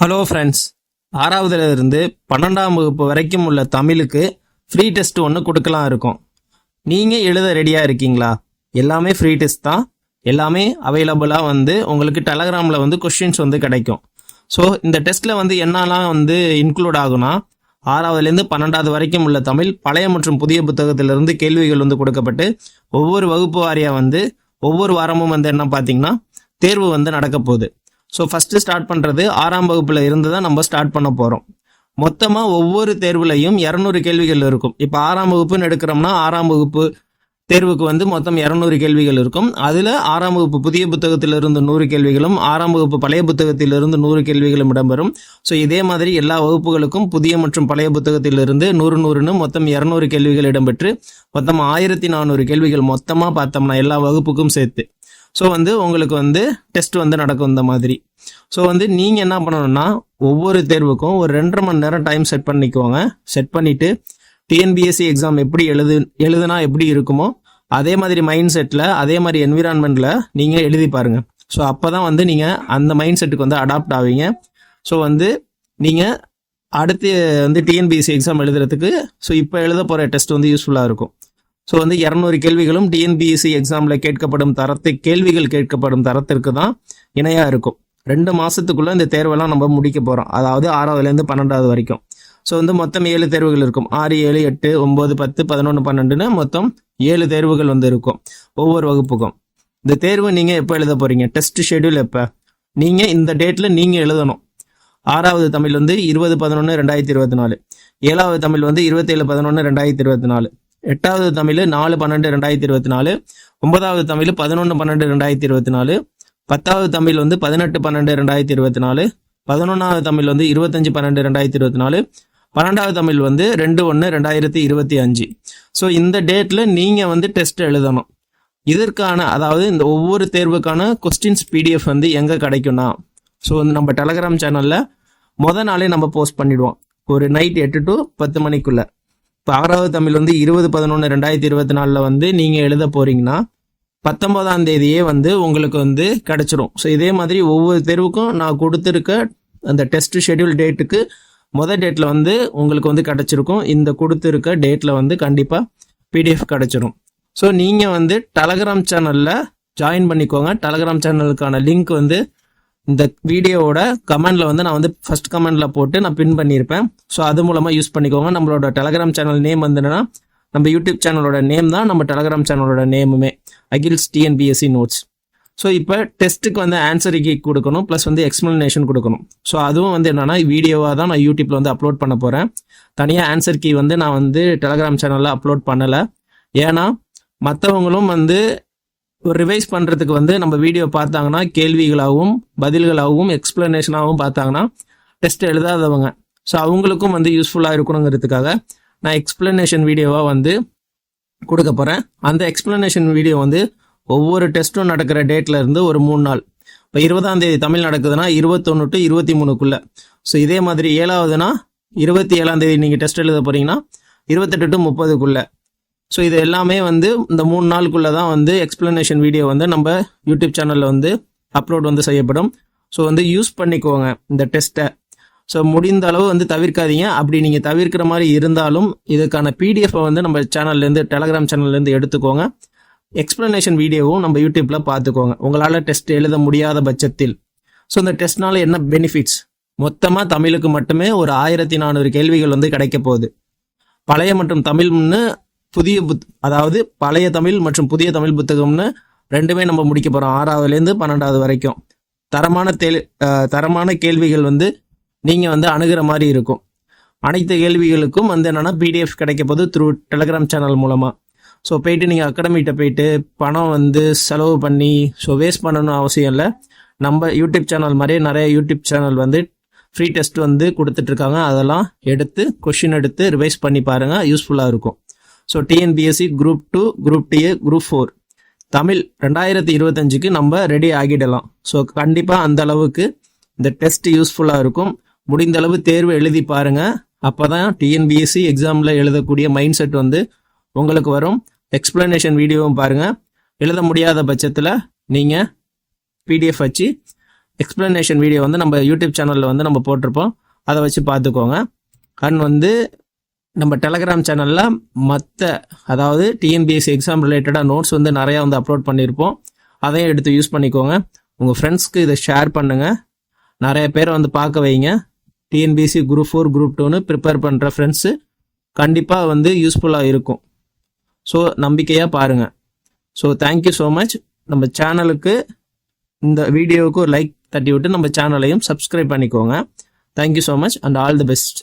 Hello friends ஆறாவதுல இருந்து பன்னெண்டாம் வகுப்பு வரைக்கும் உள்ள தமிழுக்கு ஃப்ரீ டெஸ்ட் ஒன்று கொடுக்கலாம் இருக்கும். நீங்கள் எழுத ரெடியாக இருக்கீங்களா? எல்லாமே ஃப்ரீ டெஸ்ட் தான். எல்லாமே அவைலபிளாக வந்து உங்களுக்கு டெலகிராமில் வந்து கொஷின்ஸ் வந்து கிடைக்கும். ஸோ இந்த டெஸ்ட்டில் வந்து என்னெல்லாம் வந்து இன்க்ளூட் ஆகுனா ஆறாவதுலேருந்து பன்னெண்டாவது வரைக்கும் உள்ள தமிழ் பழைய மற்றும் புதிய புத்தகத்திலிருந்து கேள்விகள் வந்து கொடுக்கப்பட்டு ஒவ்வொரு வகுப்பு வாரியாக வந்து ஒவ்வொரு வாரமும் வந்து என்ன பார்த்தீங்கன்னா தேர்வு வந்து நடக்க போகுது. ஸோ ஃபஸ்ட்டு ஸ்டார்ட் பண்ணுறது ஆறாம் வகுப்பில் இருந்து தான் நம்ம ஸ்டார்ட் பண்ண போகிறோம் மொத்தமாக ஒவ்வொரு தேர்வுலையும் இரநூறு கேள்விகள் இருக்கும். இப்போ ஆறாம் வகுப்புன்னு எடுக்கிறோம்னா ஆறாம் வகுப்பு தேர்வுக்கு வந்து மொத்தம் இரநூறு கேள்விகள் இருக்கும். அதில் ஆறாம் வகுப்பு புதிய புத்தகத்திலிருந்து நூறு கேள்விகளும் ஆறாம் வகுப்பு பழைய புத்தகத்திலிருந்து நூறு கேள்விகளும் இடம்பெறும். ஸோ இதே மாதிரி எல்லா வகுப்புகளுக்கும் புதிய மற்றும் பழைய புத்தகத்திலிருந்து நூறு நூறுன்னு மொத்தம் இரநூறு கேள்விகள் இடம்பெற்று மொத்தம் ஆயிரத்தி நானூறு கேள்விகள் மொத்தமாக பார்த்தோம்னா எல்லா வகுப்புக்கும் சேர்த்து. ஸோ வந்து உங்களுக்கு வந்து டெஸ்ட் வந்து நடக்கும் இந்த மாதிரி. ஸோ வந்து நீங்கள் என்ன பண்ணணும்னா ஒவ்வொரு தேர்வுக்கும் ஒரு ரெண்டரை மணி நேரம் டைம் செட் பண்ணிக்கோங்க செட் பண்ணிவிட்டு டிஎன்பிஎஸ்சி எக்ஸாம் எப்படி எழுது எழுதுனா எப்படி இருக்குமோ அதே மாதிரி மைண்ட் செட்டில் அதே மாதிரி என்விரான்மெண்ட்டில் நீங்கள் எழுதி பாருங்கள் ஸோ அப்போ தான் வந்து நீங்கள் அந்த மைண்ட் செட்டுக்கு வந்து அடாப்ட் ஆவீங்க. ஸோ வந்து நீங்கள் அடுத்து வந்து டிஎன்பிஎஸ்சி எக்ஸாம் எழுதுறதுக்கு ஸோ இப்போ எழுத போகிற டெஸ்ட் வந்து யூஸ்ஃபுல்லாக இருக்கும். ஸோ வந்து இரநூறு கேள்விகளும் டிஎன்பிஎஸ்சி எக்ஸாமில் கேட்கப்படும் தரத்து கேள்விகள் கேட்கப்படும் தரத்திற்கு தான் இணையாக இருக்கும். ரெண்டு மாதத்துக்குள்ளே இந்த தேர்வெல்லாம் நம்ம முடிக்க போகிறோம் அதாவது ஆறாவதுலேருந்து பன்னெண்டாவது வரைக்கும். ஸோ வந்து மொத்தம் ஏழு தேர்வுகள் இருக்கும். ஆறு ஏழு எட்டு ஒம்பது பத்து பதினொன்று பன்னெண்டுன்னு மொத்தம் ஏழு தேர்வுகள் வந்து இருக்கும். ஒவ்வொரு வகுப்புக்கும். இந்த தேர்வு நீங்கள் எப்போ எழுத போகிறீங்க டெஸ்ட் ஷெட்யூல் எப்போ? நீங்கள் இந்த டேட்டில் நீங்கள் எழுதணும். ஆறாவது தமிழ் வந்து இருபது பதினொன்று ரெண்டாயிரத்தி இருபத்தி நாலு. ஏழாவது தமிழ் வந்து இருபத்தேழு பதினொன்று ரெண்டாயிரத்தி இருபத்தி நாலு. எட்டாவது தமிழ் நாலு பன்னெண்டு ரெண்டாயிரத்தி இருபத்தி நாலு ஒன்பதாவது தமிழ் பதினொன்று பன்னெண்டு ரெண்டாயிரத்தி இருபத்தி நாலு பத்தாவது தமிழ் வந்து பதினெட்டு பன்னெண்டு ரெண்டாயிரத்தி இருபத்தி நாலு பதினொன்றாவது தமிழ் வந்து இருபத்தஞ்சு பன்னெண்டு ரெண்டாயிரத்தி இருபத்தி நாலு பன்னெண்டாவது தமிழ் வந்து ரெண்டு ஒன்று ரெண்டாயிரத்தி இருபத்தி அஞ்சு. ஸோ இந்த டேட்டில் நீங்கள் வந்து டெஸ்ட் எழுதணும். இதற்கான அதாவது இந்த ஒவ்வொரு தேர்வுக்கான கொஸ்டின்ஸ் பிடிஎஃப் வந்து எங்கே கிடைக்கும்னா ஸோ வந்து நம்ம டெலகிராம் சேனலில் முத நாளே நம்ம போஸ்ட் பண்ணிடுவோம். ஒரு நைட் எட்டு டு பத்து மணிக்குள்ளே. ஆறாவது தமிழ் வந்து இருபது பதினொன்று ரெண்டாயிரத்தி இருபத்தி நாலில் வந்து நீங்கள் எழுத போகிறீங்கன்னா பத்தொன்பதாம் தேதியே வந்து உங்களுக்கு வந்து கிடச்சிரும். ஸோ இதே மாதிரி ஒவ்வொரு தேர்வுக்கும் நான் கொடுத்துருக்க அந்த டெஸ்ட் ஷெட்யூல் டேட்டுக்கு மொதல் டேட்டில் வந்து உங்களுக்கு வந்து கிடச்சிருக்கும். இந்த கொடுத்துருக்க டேட்டில் வந்து கண்டிப்பாக பிடிஎஃப் கிடச்சிரும். ஸோ நீங்கள் வந்து டெலகிராம் சேனலில் ஜாயின் பண்ணிக்கோங்க. டெலகிராம் சேனலுக்கான லிங்க் வந்து இந்த வீடியோவோட கமெண்ட்ல வந்து நான் வந்து ஃபர்ஸ்ட் கமெண்ட்ல போட்டு நான் பின் பண்ணியிருப்பேன். ஸோ அது மூலமாக யூஸ் பண்ணிக்கோங்க. நம்மளோட டெலகிராம் சேனல் நேம் வந்து நம்ம யூடியூப் சேனலோட நேம் தான் நம்ம டெலகிராம் சேனலோட நேமுமே அகில்ஸ் டிஎன்பிஎஸ்சி நோட்ஸ் ஸோ இப்போ டெஸ்ட்டுக்கு வந்து ஆன்சர் கீ கொடுக்கணும் ப்ளஸ் வந்து எக்ஸ்ப்ளனேஷன் கொடுக்கணும். ஸோ அதுவும் வந்து என்னன்னா வீடியோவாக தான் நான் யூடியூப்பில் வந்து அப்லோட் பண்ண போகிறேன் தனியாக ஆன்சர் கீ வந்து நான் வந்து டெலகிராம் சேனலில் அப்லோட் பண்ணலை. ஏன்னா மற்றவங்களும் வந்து ரிவைஸ் பண்ணுறதுக்கு வந்து நம்ம வீடியோ பார்த்தாங்கன்னா கேள்விகளாகவும் பதில்களாகவும் எக்ஸ்ப்ளனேஷனாகவும் பார்த்தாங்கன்னா டெஸ்ட் எழுதாதவங்க. ஸோ அவங்களுக்கும் வந்து யூஸ்ஃபுல்லாக இருக்கணுங்கிறதுக்காக நான் எக்ஸ்பிளனேஷன் வீடியோவாக வந்து கொடுக்க போகிறேன் அந்த எக்ஸ்பிளனேஷன் வீடியோ வந்து ஒவ்வொரு டெஸ்ட்டும் நடக்கிற டேட்ல இருந்து ஒரு மூணு நாள். இப்போ இருபதாம் தேதி தமிழ் நடக்குதுன்னா இருபத்தொன்று டு இருபத்தி மூணுக்குள்ள ஸோ இதே மாதிரி ஏழாவதுனா இருபத்தி ஏழாம் தேதி நீங்கள் டெஸ்ட் எழுத போறீங்கன்னா இருபத்தெட்டு டு முப்பதுக்குள்ள. ஸோ இது எல்லாமே வந்து இந்த மூணு நாளுக்குள்ளே தான் வந்து எக்ஸ்பிளனேஷன் வீடியோ வந்து நம்ம யூடியூப் சேனலில் வந்து அப்லோட் வந்து செய்யப்படும். ஸோ வந்து யூஸ் பண்ணிக்கோங்க இந்த டெஸ்ட்டை ஸோ முடிந்த அளவு வந்து தவிர்க்காதீங்க. அப்படி நீங்கள் தவிர்க்கிற மாதிரி இருந்தாலும் இதுக்கான பிடிஎஃப்பை வந்து நம்ம சேனல்லேருந்து டெலகிராம் சேனல்லேருந்து எடுத்துக்கோங்க. எக்ஸ்பிளனேஷன் வீடியோவும் நம்ம யூடியூப்பில் பார்த்துக்கோங்க. உங்களால் டெஸ்ட் எழுத முடியாத பட்சத்தில். ஸோ இந்த டெஸ்ட்னால என்ன பெனிஃபிட்ஸ் மொத்தமாக தமிழுக்கு மட்டுமே ஒரு ஆயிரத்தி நானூறு கேள்விகள் வந்து கிடைக்க போகுது. பழைய மற்றும் தமிழ்னு புதிய புத் அதாவது பழைய தமிழ் மற்றும் புதிய தமிழ் புத்தகம்னு ரெண்டுமே நம்ம முடிக்க போகிறோம் ஆறாவதுலேருந்து பன்னெண்டாவது வரைக்கும். தரமான தேல் தரமான கேள்விகள் வந்து நீங்கள் வந்து அணுகிற மாதிரி இருக்கும். அனைத்து கேள்விகளுக்கும் வந்து என்னென்னா பிடிஎஃப் கிடைக்க போது த்ரூ டெலகிராம் சேனல் மூலமாக ஸோ போயிட்டு நீங்கள் அகாடமிகிட்ட போயிட்டு பணம் வந்து செலவு பண்ணி ஸோ வேஸ்ட் பண்ணணும் அவசியம் இல்லை. நம்ம யூடியூப் சேனல் மாதிரியே நிறைய யூடியூப் சேனல் வந்து ஃப்ரீ டெஸ்ட் வந்து கொடுத்துட்ருக்காங்க அதெல்லாம் எடுத்து கொஷின் எடுத்து ரிவைஸ் பண்ணி பாருங்கள் யூஸ்ஃபுல்லாக இருக்கும். So TNPSC group two group two A group four Tamil ரெண்டாயிரத்தி இருபத்தஞ்சுக்கு நம்ம ரெடி ஆகிடலாம். ஸோ கண்டிப்பாக அந்த அளவுக்கு இந்த டெஸ்ட் யூஸ்ஃபுல்லாக இருக்கும். முடிந்த அளவு தேர்வு எழுதி பாருங்கள் அப்போ தான் டிஎன்பிஎஸ்சி எக்ஸாமில் எழுதக்கூடிய மைண்ட் செட் வந்து உங்களுக்கு வரும். எக்ஸ்ப்ளனேஷன் வீடியோவும் பாருங்கள் எழுத முடியாத பட்சத்தில் நீங்கள் பிடிஎஃப் வச்சு எக்ஸ்பிளனேஷன் வீடியோ வந்து நம்ம யூடியூப் சேனலில் வந்து நம்ம போட்டிருப்போம். அதை வச்சு பார்த்துக்கோங்க. அண்ட் வந்து நம்ம டெலகிராம் சேனலில் மற்ற அதாவது டிஎன்பிஎஸ்சி எக்ஸாம் ரிலேட்டடாக நோட்ஸ் வந்து நிறையா வந்து அப்லோட் பண்ணியிருப்போம் அதையும் எடுத்து யூஸ் பண்ணிக்கோங்க. உங்கள் ஃப்ரெண்ட்ஸ்க்கு இதை ஷேர் பண்ணுங்கள் நிறைய பேரை வந்து பார்க்க வைங்க. டிஎன்பிஎஸ்சி குரூப் ஃபோர் குரூப் டூன்னு ப்ரிப்பேர் பண்ணுற ஃப்ரெண்ட்ஸு கண்டிப்பாக வந்து யூஸ்ஃபுல்லாக இருக்கும். ஸோ நம்பிக்கையாக பாருங்கள் ஸோ தேங்க்யூ ஸோ மச் நம்ம சேனலுக்கு இந்த வீடியோவுக்கு ஒரு லைக் தட்டி விட்டு நம்ம சேனலையும் சப்ஸ்கிரைப் பண்ணிக்கோங்க. Thank you so much and all the best